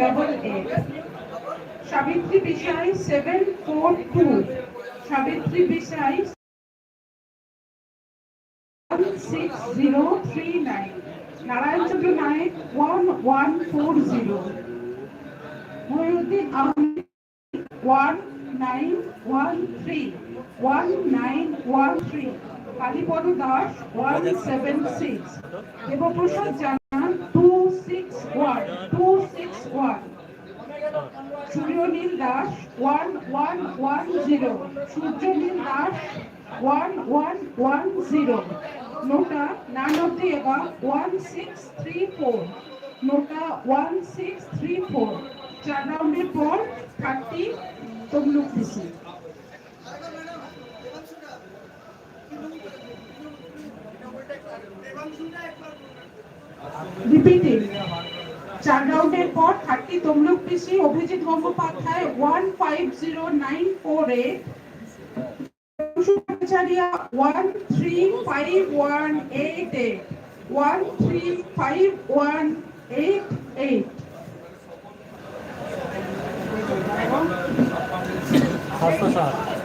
double eight Sabitri Bishai seven four two Sabitri Bishai six zero three nine Narayanchandra Nayak one one four zero Mohiuddin one nine one three one nine one three Kalipada Das one seven six Debprasad Jana Suryanil Das one one one zero Suryanil Das one one one zero NOTA nine of the one six three four NOTA one six three four চার রাউন্ডের পর thirty Tamluk দিছি repeating চার রাউন্ডের পর thirty Tamluk PC Abhijit Gangopadhyay one five zero nine four eight one three five one eight eight one three five one eight eight স্বাস্থ্য